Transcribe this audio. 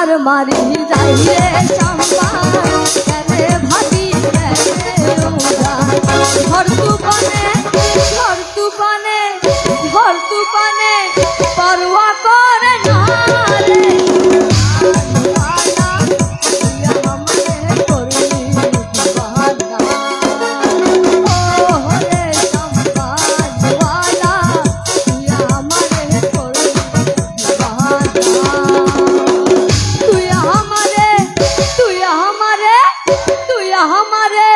আমার মারি যাই রে সম্মা ভাবি ঘর তুপানে ঘর তুপানে ঘর আমারে